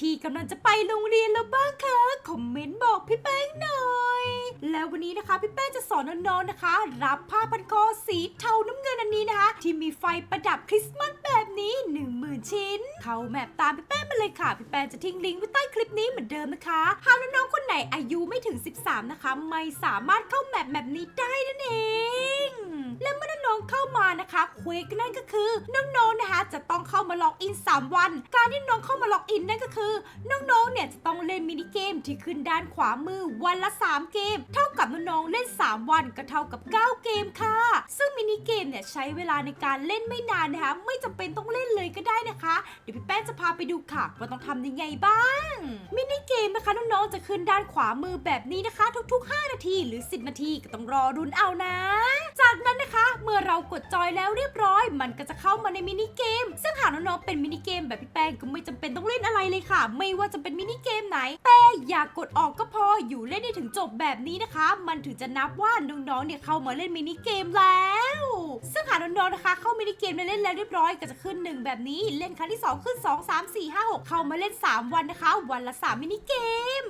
ที่กำลังจะไปโรงเรียนแล้วบ้างคะ คอมเมนต์บอกพี่แป้งหน่อย แล้ววันนี้นะคะพี่แป้งจะสอนน้องๆนะคะ รับผ้าพันคอสีเทาน้ำเงินอันนี้นะคะ ที่มีไฟประดับคริสต์มาสแบบนี้10,000ชิ้น เข้าแมปตามพี่แป้งมาเลยค่ะ พี่แป้งจะทิ้งลิงก์ไว้ใต้คลิปนี้เหมือนเดิมนะคะหากน้องๆคนไหนอายุไม่ถึง 13 นะคะ ไม่สามารถเข้าแมปแบบนี้ได้นั่นเอง และเมื่อน้องๆเข้ามานะคะเควกนั่นก็คือน้องๆน จะต้องเข้ามาล็อกอิน 3 วัน การที่น้องเข้ามาล็อกอินนั่นก็คือ น้องๆ เนี่ยจะต้องเล่นมินิเกมที่ขึ้นด้านขวามือวันละ 3 เกม เท่ากับน้องๆ เล่น 3 วันก็เท่ากับ 9 เกมค่ะ ซึ่งมินิเกมเนี่ยใช้เวลาในการเล่นไม่นานนะคะไม่จำเป็นต้องเล่นเลยก็ได้นะคะ เดี๋ยวพี่แป้งจะพาไปดูค่ะว่าต้องทำยังไงบ้างมินิ เกมนะคะน้องๆจะขึ้นด้านขวามือแบบนี้นะคะ ทุกๆ 5 นาทีหรือ 10 นาทีก็ต้องรอรุนเอานะ จากนั้นนะคะเมื่อเรากดจอยแล้วเรียบร้อย มันก็จะเข้ามาในมินิเกม ซึ่งหากน้องๆเป็นมินิเกมแบบพี่แป้งก็ไม่จำเป็นต้องเล่นอะไรเลยค่ะ ไม่ว่าจะเป็นมินิเกมไหน แต่อย่ากกดออกก็พออยู่เล่นให้ถึงจบแบบนี้นะคะ มันถึงจะนับว่าน้องๆเนี่ยเข้ามาเล่นมินิเกมแล้ว นะคะเข้ามินิเกมเล่นแล้วเรียบร้อยก็จะขึ้น 1 แบบนี้เล่นครั้งที่ 2 ขึ้น 2 3 4 5 6 เข้ามาเล่น 3 วันนะคะ วันละ 3 มินิเกม